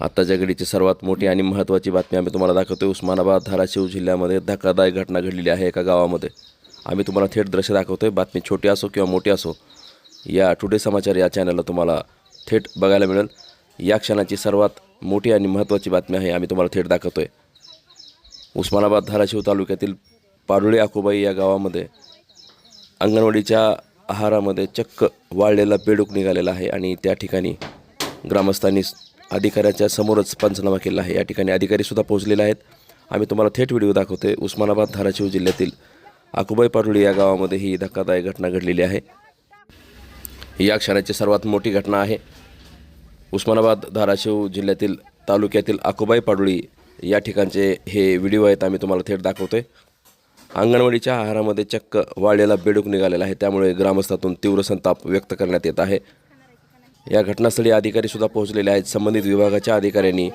आत्ताच्या घडीची सर्वात मोठी आणि महत्त्वाची बातमी आम्ही तुम्हाला दाखवतोय. उस्मानाबाद धाराशिव जिल्ह्यामध्ये धक्कादायक घटना घडलेली आहे एका गावामध्ये. आम्ही तुम्हाला थेट दृश्य दाखवतो आहे बातमी छोटी असो किंवा मोठी असो या टुडे समाचार या चॅनलला तुम्हाला थेट बघायला मिळेल. या क्षणाची सर्वात मोठी आणि महत्त्वाची बातमी आहे आम्ही तुम्हाला थेट दाखवतो आहे उस्मानाबाद धाराशिव तालुक्यातील पाडुळे आकुबाई या गावामध्ये अंगणवाडीच्या आहारामध्ये चक्क वाळलेला बेडूक निघालेला आहे आणि त्या ठिकाणी ग्रामस्थांनी अधिकाऱ्याच्या समोरच पंचनामा केला आहे. या ठिकाणी अधिकारीसुद्धा पोहोचलेले आहेत. आम्ही तुम्हाला थेट व्हिडिओ दाखवतोय. उस्मानाबाद धाराशिव जिल्ह्यातील आकुबाई पाडुळे या गावामध्ये ही धक्कादायक घटना घडलेली आहे. या क्षणाची सर्वात मोठी घटना आहे. उस्मानाबाद धाराशिव जिल्ह्यातील तालुक्यातील आकुबाई पाडुळी या ठिकाणचे हे व्हिडिओ आहेत. आम्ही तुम्हाला थेट दाखवतोय. अंगणवाडीच्या आहारामध्ये चक्क वाळलेला बेडूक निघालेला आहे. त्यामुळे ग्रामस्थातून तीव्र संताप व्यक्त करण्यात येत आहे. या घटनास्थळी अधिकारीसुद्धा पोहोचलेले आहेत. संबंधित विभागाच्या अधिकाऱ्यांनी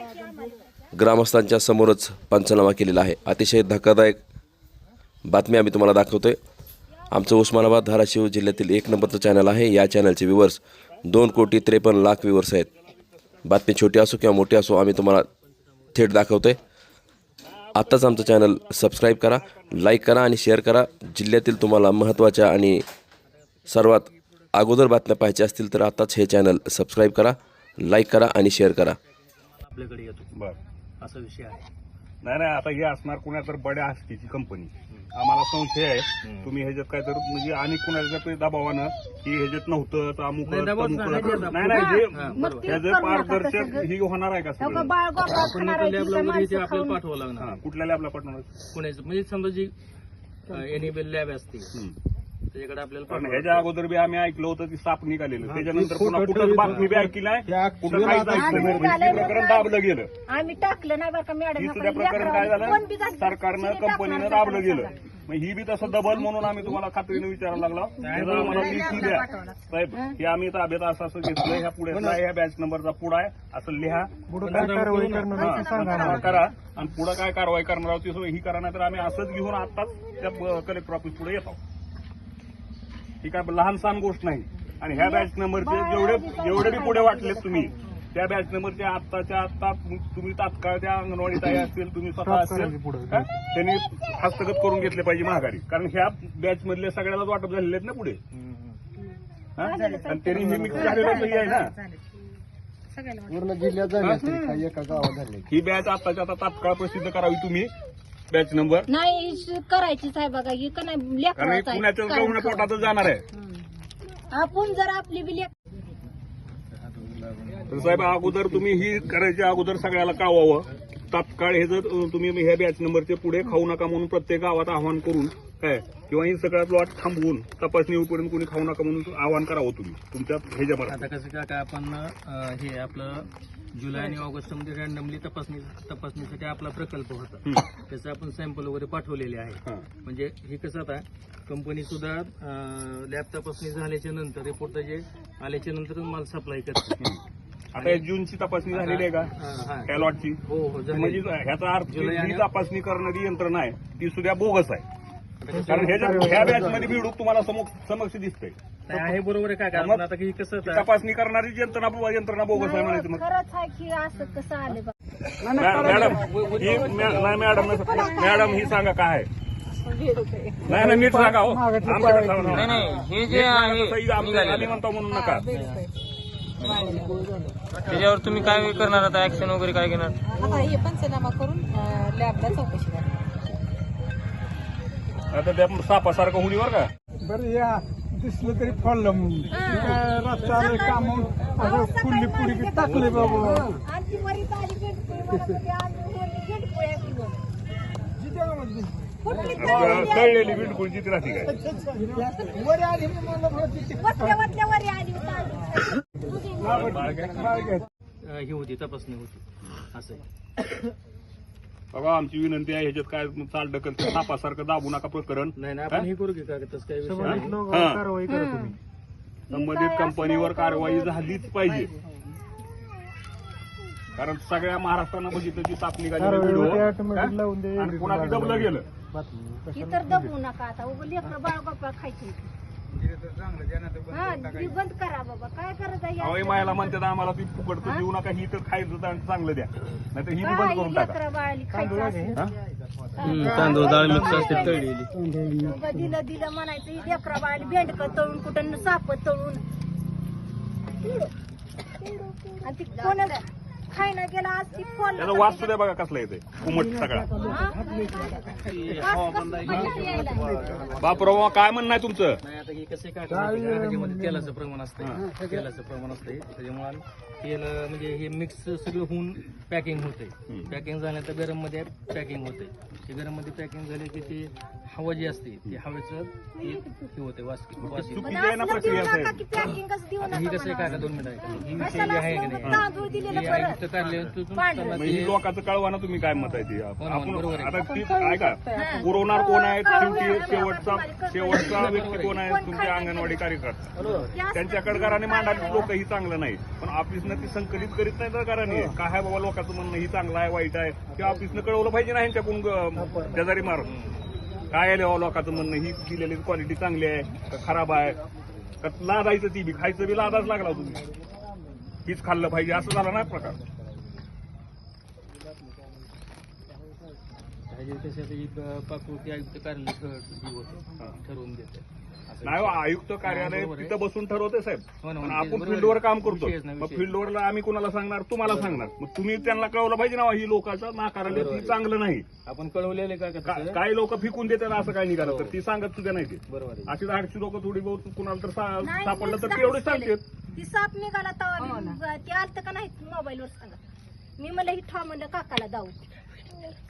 ग्रामस्थांच्या समोरच पंचनामा केलेला आहे. अतिशय धक्कादायक बातमी आम्ही तुम्हाला दाखवतोय. आमचं उस्मानाबाद धाराशिव जिल्ह्यातील एक नंबरचं चॅनल आहे. या चॅनलचे व्ह्यूवर्स दोन कोटी त्रेपन्न लाख व्ह्यूवर्स आहेत. बातमी छोटी असो किंवा मोठी असो आम्ही तुम्हाला थेट दाखवतो आहे आत्ताच आमचं चॅनल सबस्क्राईब करा लाईक करा आणि शेअर करा. जिल्ह्यातील तुम्हाला महत्त्वाच्या आणि सर्वात अगोदर बातम्या पाहिजे असतील तर आत्ताच हे चॅनल सबस्क्राईब करा लाईक करा आणि शेअर करा. आपल्याकडे येतो. बर. असा विषय आहे. नाही नाही आता हे असणार कुणा तर बड्या हस्तीची कंपनी आम्हाला संशय आहे. तुम्ही ह्याच्यात काय तर म्हणजे आणि कुणाच्या तरी दबावानं की ह्याच्यात नव्हतं तर अमुक नाही. नाही, हा, बरोबर. ह्याचं पारदर्शक. ही होणार आहे का हो का सगळं? बाळ गोपाळ आपण खाणार आहे, लॅबला वगैरे ते माणसं आपल्याला खाऊन- पाठवावं हा लागणार कुठल्या लॅबला पाठवणार? पुण्याचं म्हणजे समजा जी एनिबेल लॅब असते हम्म. त्याच्याकडे आपल्याला पण ह्याच्या अगोदर बी आम्ही ऐकलं होतं की साप निघालेलं. त्याच्यानंतर पुन्हा कुठं बातमी बी ऐकली नाही. कुठं काहीच ऐकलं नाही. म्हणजे हे प्रकरण दाबलं गेलं. आम्ही टाकलं नाही बरं का मॅडम. सुद्धा प्रकरण काय झालं? सरकारनं कंपनीनं दाबलं गेलं. मग ही बी तसं डबल म्हणून आम्ही तुम्हाला खात्रीने विचारायला लागलो. त्याचा आम्हाला लिखी द्या. साहेब हे? आम्ही ताब्यात असं असं घेतलं ह्या पुढे ह्या बॅच नंबरचा पुढा आहे. असं लिहा. करा. आणि पुढे काय कारवाई करणार आहोत ही करा नाही तर आम्ही असंच घेऊन आताच त्या कलेक्टर ऑफिस पुढे येतो. ही काय लहान सहान गोष्ट नाही. आणि ह्या बॅच नंबरचे जेवढे जेवढे बी पुढे वाटलेत तुम्ही त्या बॅच नंबरच्या आत्ताच्या आत्ता तुम्ही तात्काळ त्या अंगणवाडी ताई असतील तुम्ही स्वतः असतील हा? त्यांनी हस्तगत करून घेतले पाहिजे महागारी कारण ह्या बॅच मधले सगळ्यालाच वाटप झालेले आहेत ना पुढे. हा? आणि त्यांनी हे मिक्स झालेलं आहे ना. पूर्ण जिल्ह्यात झाली असतील काही एका गावात झाली. ही बॅच आत्ताच्या आता तात्काळ प्रसिद्ध करावी तुम्ही. Batch number? नाही श- करायचीच आहे बघा ही का नाही कारण हे लेकराचं पोटातच जाणार आहे. हम्म. आपण जर आपली बी लेक तर साहेब अगोदर तुम्ही ही करायच्या अगोदर सगळ्याला कावावं तात्काळ हे जर अं, तुम्ही ह्या बॅच नंबरचे पुढे खाऊ नका म्हणून प्रत्येक गावात आवाहन करून काय किंवा ही सगळ्यात लॉट थांबवून तपासणी होईपर्यंत कोणी खाऊ नका म्हणून आवाहन करावं तुम्ही तुमच्या ह्याच्यामध्ये आता कसं काय काय आपण अं, हे आपलं जुलै आणि ऑगस्टमध्ये रॅन्डमली तपासणी तपासणीसाठी आपला प्रकल्प होता. त्याचं आपण सॅम्पल वगैरे पाठवलेले आहे हा. म्हणजे हे कसं आता कंपनी सुद्धा लॅब तपासणी झाल्याच्यानंतर रिपोर्ट जे आल्याच्यानंतर माल सप्लाय करते. आता या जूनची तपासणी झालेली आहे का हा, हा. लॉटची हो हो झाली. म्हणजे ह्याचा अर्थ जुलै आणि- जी तपासणी करणारी यंत्रणा आहे ती सुद्धा बोगस आहे कारण ह्याच्या ह्या बॅच मध्ये बिडूक तुम्हाला समक्ष समक्ष दिसतंय. नाही, आहे बरोबर आहे काय कारण आता की कसं ती तपासणी करणारी यंत्रणा यंत्रणा बोगस आहे म्हणायचं मग. खरंच आहे की असं कसं आले बघ. मॅ- मॅडम ही मॅ- नाही मॅडम मॅडम ही सांगा काय आहे? नाही नाही नीट सांगा हो. आमच्याकडे सांगा. ना. हे नीट जे सांगा, आहे तसं ही आमच्या आम्ही म्हणतो म्हणून नका. त्याच्यावर तुम्ही काय करणार आता? ऍक्शन वगैरे काय घेणार? आता हे पंचनामा करून अं, लॅबला चौकशी करा आता त्या सापासारखं होणी बरं का? बरं या दिसलं तरी फळलं म्हणून. रस्ता काम असं फुल्ली पुडी टाकले बाबा. वरी गेटपोळी आज वरी गेटपोळी आहे. कुठली तरी कळलेली बिलकुल जिथे राहते काय. वर आली म्हणलं बरं वरी. अं, ही होती तपासणी होती. असं आहे. बघा आमची विनंती आहे ह्याच्यात काय चाल ढकल सापासारखं दाबू नका प्रकरण. नाही नाही आपण हे? करू की काय तसं काही विषय नाही. हा. कारवाई करा तुम्ही. संबंधित कंपनीवर कारवाई झालीच पाहिजे. कारण सगळ्या महाराष्ट्रानं बघितलं की साप निघाली कारवाई व्हिडिओ होते, automatic लावून दे, आणि पुन्हा ती दबलं गेलं? बातमी ही तर दबू नका आता. उगा लेकरं बाळ बापा खायची. हा ती बंद करा बाबा. काय करत आहे? अहो, ही महिला म्हणतात आम्हाला ती फुकट तर देऊ नका ही तर खायचं चांगलं द्या. नाही तर ही बी बंद करून टाका. लेकरं बाळाली खायचं हा? तांदूळ डाळ मिक्स असते तळलेली. दिलं दिलं म्हणायचं ही लेकरं बाळाली भेंडकं तळून कुठं साप तळून. आणि ती कोण खायला गेला आज ती फोन त्याचा वास सुद्धा बघा कसला येते उमट सगळा. बापराव काय म्हणणं आहे तुमचं? नाही आता हे कसं काय तेलाचं प्रमाण असतं तेलाचं प्रमाण असतंय. त्याच्यामुळे आम्ही तेल म्हणजे हे मिक्स सगळं होऊन पॅकिंग होते पॅकिंग झाल्यानंतर गरममध्ये पॅकिंग होते ते गरममध्ये पॅकिंग झाले की ते हवा जी असते ते हवेचं हे हे होते वास वास येतो. चुकीची आहे ना प्रक्रिया साहेब? पॅकिंगच देऊ आता ही नका कसं आहे म्हणावं. का दोन मिनिटं ऐका. ही विषय कशाला जे आहे का नाही. हे. आयुक्त मग ही लोकांचं कळवा ना तुम्ही काय मत आहे ते? हो आपण बरोबर आहे. आता ती पुरवणार कोण आहे? शेवटी शेवटचा शेवटचा व्यक्ती कोण आहे? तुमचे अंगणवाडी कार्यकर्ता. त्यांच्याकडे घराने मांडायची लोक ही चांगलं नाही. पण ऑफिसनं ती संकलित करीत नाही तर घराने काय आहे बाबा लोकांचं म्हणणं ही चांगलं आहे वाईट आहे. ते ऑफिसनं कळवलं पाहिजे ना ह्यांच्याकडून शेजारी मारून काय आले हो लोकांचं म्हणणं? ही दिलेली क्वालिटी चांगली आहे का खराब आहे? का लादायचं ती बी खायचं बी लादाच लागला तुम्ही. हीच खाल्लं पाहिजे असं झालं ना प्रकार. आयुक्त कार्यालय हे. ठरवून देते. नाही हो, आयुक्त कार्यालय. तिथं बसून ठरवते साहेब. हो म्हणजे आपण फील्डवर. काम करतो. मग विषय. फील्डवरला आम्ही कोणाला सांगणार? तुम्हाला सांगणार. मग तुम्ही त्यांना कळवलं पाहिजे ना ही लोकांचं नाकारायला ती चांगलं नाही. आपण कळवलेले का का- कसं? काही लोक फिकून देतात असं काही निघालं तर? ती सांगत सुद्धा नाही ते. बरोबर आहे. अशी धाडशी लोक थोडी बहुत कुणाला तर सापडलं तर मीच ते एवढे दाखवून सांगतात. दिले. ती साप निघाला ते आलत का नाही मोबाईलवर सांगा. मी म्हणलं ही ठा म्हणलं काकाला जाऊ.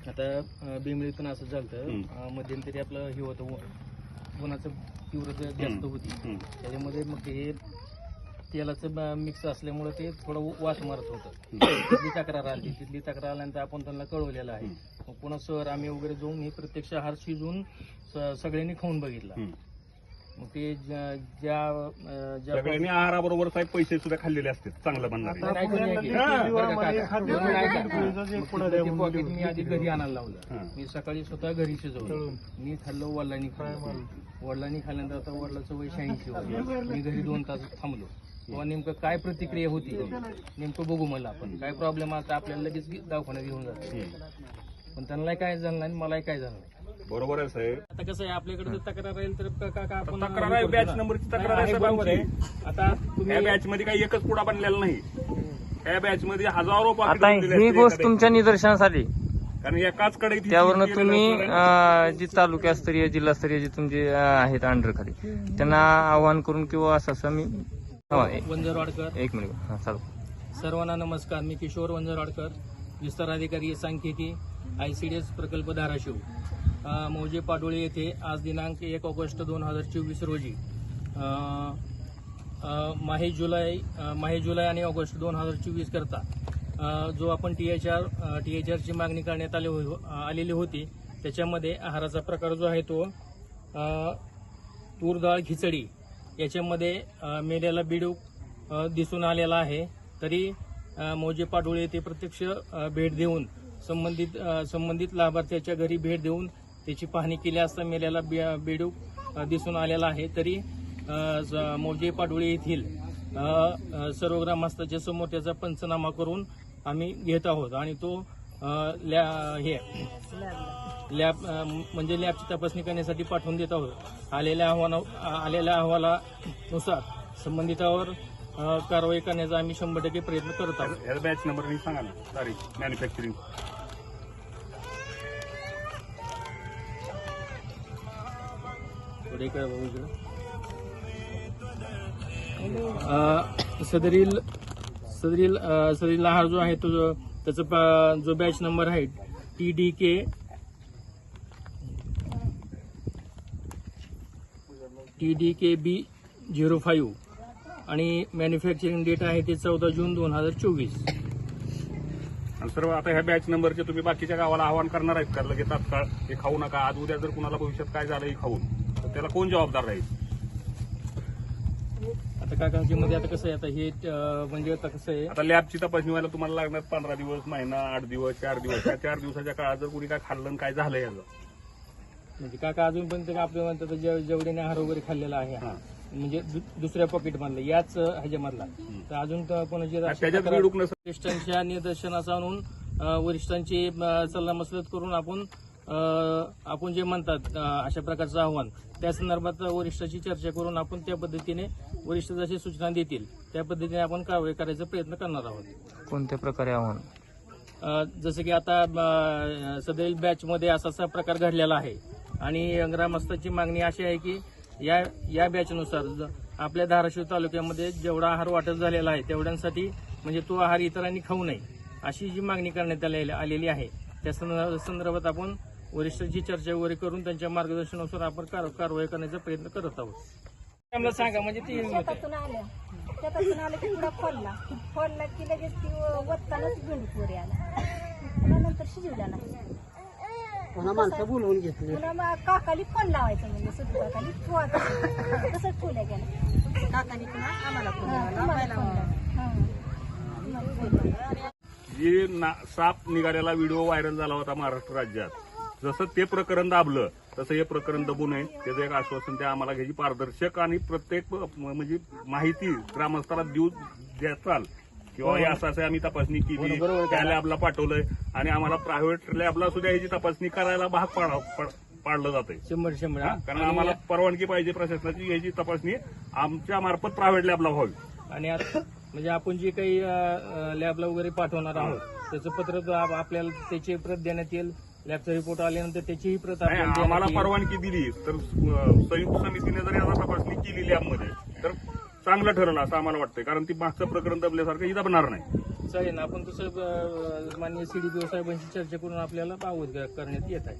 आता अं, बिमळीतून असं झालं मध्यंतरी आपलं हे होतं उन्हाचं तीव्रता जास्त. होती. त्याच्यामध्ये मग हे तेलाचं मिक्स असल्यामुळे ते थोडं वास मारत होतं. तिथली तक्रार आली. तिथली तक्रार आल्यानंतर आपण त्यांना कळवलेलं आहे. मग पुन्हा सर आम्ही वगैरे जाऊन हे प्रत्यक्ष आहार शिजवून स- सगळ्यांनी खाऊन बघितला. मग ते ज्या ज्या अं, ज्या सगळ्यांनी आहाराबरोबर साहेब पैसे सुद्धा खाल्लेले असतात चांगलं म्हणणार नाही, नाही, कोणी ऐकलं. बरं का, काका? खारघर दोन मिनिटं ऐका. खारघरचं एक मग पुडा ते द्या म्हणून पॉकेट मी आधी घरी आणायला. लावलं. मी सकाळी स्वतः घरी शिजवलं मी खाल्लं वडिलांनी खाल्लं. वडिलांनी खाल्ल्यानंतर आता वडिलाचं वय शहाऐंशी होतं. मी घरी दोन तास थांबलो. तेव्हा नेमकं काय प्रतिक्रिया होती नेमकं बघू मला आपण. काय प्रॉब्लेम आता आपल्याला लगेच दवाखान्यात घेऊन जातो. पण त्यांना काय झालं नाही मलाही काय झालं नाही बरोबर आहे साहेब. आता कसं आहे आपल्याकडे जर तक्रार राहील तर क- का- का आपण तक्रार आहे, बॅच नंबरची तक्रार आहे बरोबर आहे. आता या बॅच मध्ये काही एकच पुडा बनलेला नाही. या बॅच मध्ये हजारो पाकिटं आता ही असतील गोष्ट तुमच्या निदर्शनास आली कारण एकाच कडे त्यावरनं तुम्ही अं, जी तालुकास्तरीय जिल्हास्तरीय जे तुमचे अं, आहेत अंडर खाली त्यांना आवाहन करून किंवा असं असं मी हा, एक- वंजरवाडकर एक मिनिट हा चालू. सर्वांना नमस्कार मी किशोर वंजरवाडकर विस्तार अधिकारी सांख्यिकी आय सी डी एस प्रकल्प धाराशिव. मौजे पाडोळे येथे आज दिनांक एक ऑगस्ट दोन हजार चोवीस रोजी माहे जुलै माहे जुलै आणि ऑगस्ट दोन हजार चोवीस करता जो आपण T H R T H आरची मागणी करण्यात आली हो- आलेली होती त्याच्यामध्ये आहाराचा प्रकार जो आहे तो तूर डाळ खिचडी याच्यामध्ये मेल्याला बिडूक दिसून आलेला आहे तरी मौजे पाडोळे येथे प्रत्यक्ष भेट देऊन संबंधित संबंधित लाभार्थ्याच्या घरी भेट देऊन त्याची पाहणी केली असता मेल्याला बे- बेडूक दिसून आलेला आहे. तरी मोजे पाडोळी येथील सर्व ग्रामस्थाच्या समोर त्याचा पंचनामा करून आम्ही घेत आहोत. आणि तो लॅ हे लॅब म्हणजे लॅबची तपासणी करण्यासाठी पाठवून देत आहोत. आलेल्या अहवाला आलेल्या अहवालानुसार संबंधितावर कारवाई करण्याचा आम्ही शंभर टक्के प्रयत्न करत आहोत. बॅच नंबर मी सांगा ना तारीख मॅन्युफॅक्चरिंग सदरील सदरील अ, सदरील आहार जो आहे तो जो- त्याचा जो बॅच नंबर आहे T D K T D K B zero five आणि मॅन्युफॅक्चरिंग डेट आहे ते चौदा जून दोन हजार चोवीस. आणि सर्व आता ह्या बॅच नंबरचे तुम्ही बाकीच्या गावाला आवाहन करणार आहेत का? लगेच तात्काळ? हे खाऊ नका. आज उद्या जर कुणाला भविष्यात काय झालं हे खाऊन. त्याला कोण जबाबदार राहील? आता काकांच्यामध्ये आता कसं आहे आता हे अ, म्हणजे आता कसं आहे आता लॅबची तपासणी व्हायला तुम्हाला लागणार पंधरा दिवस महिना आठ दिवस चार दिवस. त्या चार दिवसाच्या काळात जर कुणी काय खाल्लं आणि काय झालं याचं? म्हणजे काका अजून पण ते आपल्या म्हणतात जे- जेवढ्याने आहार वगैरे खाल्लेला आहे हा. म्हणजे दु- दुसऱ्या पॉकेटमधला याच अं, ह्याच्यामधला तर अजून तर कोणाची त्याच्यात वरिष्ठांच्या निदर्शनास आणून अ, वरिष्ठांची अ, सल्लामसलत करून आपण आपण जे म्हणतात अशा प्रकारचं आव्हान त्या संदर्भात वरिष्ठाची चर्चा करून आपण त्या पद्धतीने वरिष्ठ जशी सूचना देतील त्या पद्धतीने आपण कारवाई करायचा प्रयत्न करणार आहोत. कोणत्या प्रकारे आव्हान? जसं की आता सदैल बॅचमध्ये असा असा प्रकार घडलेला आहे. आणि ग्रामस्थांची मागणी अशी आहे की या या बॅचनुसार आपल्या धाराशिव तालुक्यामध्ये जेवढा आहार वाटप झालेला आहे तेवढ्यांसाठी म्हणजे तो आहार इतरांनी खाऊ नये अशी जी मागणी करण्यात आलेली आलेली आहे त्या संदर्भ- संदर्भात आपण वरिष्ठांची चर्चा वगैरे करून त्यांच्या मार्गदर्शनानुसार आपण कार- कारवाई करण्याचा प्रयत्न करत आहोत. सांगा म्हणजे ती शेतातून आल्या. शेतातून आलं की पुढं फोडला फोडला की लगेच ती वत्तानच भेंडूत वर आला पुन्हा नंतर शिजवला नाही. पुन्हा माणसं बोलवून घेतली. पुन्हा मग काकाली फोन लावायचं म्हणजे सुद्धा काकाली. ठेवायचं तसंच ठेवल्या गेलं काकांनी पुन्हा आम्हाला फोन फोन फोन. फोन लावला. जे ना- साप निघालेला व्हिडिओ व्हायरल झाला होता महाराष्ट्र राज्यात. जसं ते प्रकरण दाबलं तसं हे प्रकरण दबू नये. त्याचं एक आश्वासन त्या आम्हाला घ्यायची पारदर्शक आणि प्रत्येक म्हणजे माहिती ग्रामस्थाला देऊ द्याचाल. किंवा हे असं असं आम्ही तपासणी केली त्या लॅबला पाठवलंय आणि आम्हाला प्रायव्हेट लॅबला सुद्धा ह्याची तपासणी करायला भाग पाडा पड- पाडलं जातंय. शंभर शंभर. कारण आम्हाला परवानगी पाहिजे प्रशासनाची याची तपासणी आमच्या मार्फत प्रायव्हेट लॅबला व्हावी. आणि आता म्हणजे आपण जे काही लॅबला वगैरे पाठवणार आहोत त्याचं पत्र आपल्याला त्याची प्रत देण्यात येईल. लॅबचा रिपोर्ट आल्यानंतर त्याचीही प्रत नाही, आपल्याला आम्हाला. परवानगी दिली. तर अं, संयुक्त समितीने जर याचा तपासणी केली लॅबमध्ये तर चांगलं ठरलं असं आम्हाला वाटतंय. कारण ती मागचं प्रकरण दबल्यासारखं ही दबणार नाही. चालेल ना आपण तसं अं, माननीय सीडीपीओ साहेबांशी चर्चा करून आपल्याला अवगत करण्यात येत आहे.